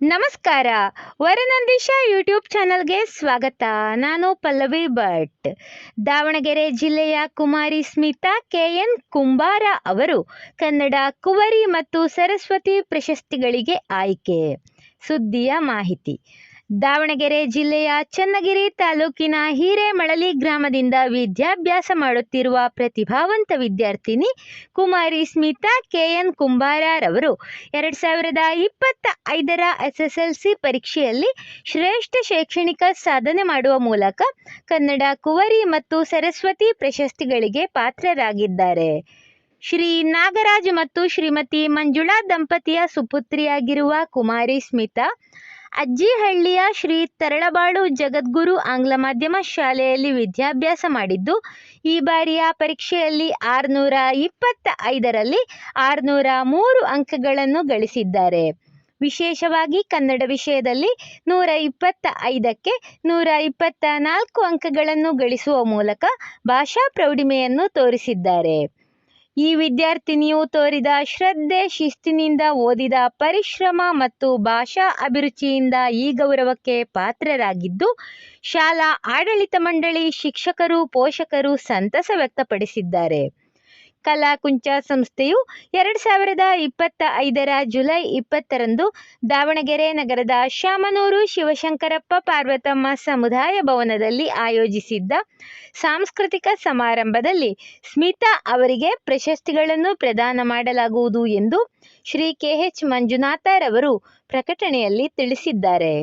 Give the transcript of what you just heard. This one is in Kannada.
ನಮಸ್ಕಾರ. ವರನಂದೀಶ ಯೂಟ್ಯೂಬ್ ಚಾನಲ್ಗೆ ಸ್ವಾಗತ. ನಾನು ಪಲ್ಲವಿ ಭಟ್. ದಾವಣಗೆರೆ ಜಿಲ್ಲೆಯ ಕುಮಾರಿ ಸ್ಮಿತಾ ಕೆ ಎನ್ ಕುಂಬಾರ ಅವರು ಕನ್ನಡ ಕುವರಿ ಮತ್ತು ಸರಸ್ವತಿ ಪ್ರಶಸ್ತಿಗಳಿಗೆ ಆಯ್ಕೆ. ಸುದ್ದಿಯ ಮಾಹಿತಿ. ದಾವಣಗೆರೆ ಜಿಲ್ಲೆಯ ಚನ್ನಗಿರಿ ತಾಲೂಕಿನ ಹಿರೇಮಳಲಿ ಗ್ರಾಮದಿಂದ ವಿದ್ಯಾಭ್ಯಾಸ ಮಾಡುತ್ತಿರುವ ಪ್ರತಿಭಾವಂತ ವಿದ್ಯಾರ್ಥಿನಿ ಕುಮಾರಿ ಸ್ಮಿತಾ ಕೆಎನ್ ಕುಂಬಾರರವರು ಎರಡು ಸಾವಿರದ ಇಪ್ಪತ್ತ ಐದರ ಎಸ್ ಪರೀಕ್ಷೆಯಲ್ಲಿ ಶ್ರೇಷ್ಠ ಶೈಕ್ಷಣಿಕ ಸಾಧನೆ ಮಾಡುವ ಮೂಲಕ ಕನ್ನಡ ಕುವರಿ ಮತ್ತು ಸರಸ್ವತಿ ಪ್ರಶಸ್ತಿಗಳಿಗೆ ಪಾತ್ರರಾಗಿದ್ದಾರೆ. ಶ್ರೀ ನಾಗರಾಜ್ ಮತ್ತು ಶ್ರೀಮತಿ ಮಂಜುಳಾ ದಂಪತಿಯ ಸುಪುತ್ರಿಯಾಗಿರುವ ಕುಮಾರಿ ಸ್ಮಿತಾ ಅಜ್ಜಿಹಳ್ಳಿಯ ಶ್ರೀ ತರಳಬಾಳು ಜಗದ್ಗುರು ಆಂಗ್ಲ ಮಾಧ್ಯಮ ಶಾಲೆಯಲ್ಲಿ ವಿದ್ಯಾಭ್ಯಾಸ ಮಾಡಿದ್ದು, ಈ ಬಾರಿಯ ಪರೀಕ್ಷೆಯಲ್ಲಿ ಆರುನೂರ ಇಪ್ಪತ್ತ ಐದರಲ್ಲಿ ಆರುನೂರ ಮೂರು ಅಂಕಗಳನ್ನು ಗಳಿಸಿದ್ದಾರೆ. ವಿಶೇಷವಾಗಿ ಕನ್ನಡ ವಿಷಯದಲ್ಲಿ ನೂರ ಇಪ್ಪತ್ತ ಐದಕ್ಕೆ ನೂರ ಇಪ್ಪತ್ತ ನಾಲ್ಕು ಅಂಕಗಳನ್ನು ಗಳಿಸುವ ಮೂಲಕ ಭಾಷಾ ಪ್ರೌಢಿಮೆಯನ್ನು ತೋರಿಸಿದ್ದಾರೆ. ಈ ವಿದ್ಯಾರ್ಥಿನಿಯು ತೋರಿದ ಶ್ರದ್ಧೆ ಶಿಸ್ತಿನಿಂದ ಓದಿದ ಪರಿಶ್ರಮ ಮತ್ತು ಭಾಷಾ ಅಭಿರುಚಿಯಿಂದ ಈ ಗೌರವಕ್ಕೆ ಪಾತ್ರರಾಗಿದ್ದು, ಶಾಲಾ ಆಡಳಿತ ಮಂಡಳಿ ಶಿಕ್ಷಕರು, ಪೋಷಕರು ಸಂತಸ ವ್ಯಕ್ತಪಡಿಸಿದ್ದಾರೆ. ಕಲಾಕುಂಚ ಸಂಸ್ಥೆಯು ಎರಡು ಸಾವಿರದ ಇಪ್ಪತ್ತ ಐದರ ಜುಲೈ ಇಪ್ಪತ್ತರಂದು ದಾವಣಗೆರೆ ನಗರದ ಶಾಮನೂರು ಶಿವಶಂಕರಪ್ಪ ಪಾರ್ವತಮ್ಮ ಸಮುದಾಯ ಭವನದಲ್ಲಿ ಆಯೋಜಿಸಿದ್ದ ಸಾಂಸ್ಕೃತಿಕ ಸಮಾರಂಭದಲ್ಲಿ ಸ್ಮಿತಾ ಅವರಿಗೆ ಪ್ರಶಸ್ತಿಗಳನ್ನು ಪ್ರದಾನ ಮಾಡಲಾಗುವುದು ಎಂದು ಶ್ರೀ ಕೆ ಎಚ್ ಮಂಜುನಾಥರವರು ಪ್ರಕಟಣೆಯಲ್ಲಿ ತಿಳಿಸಿದ್ದಾರೆ.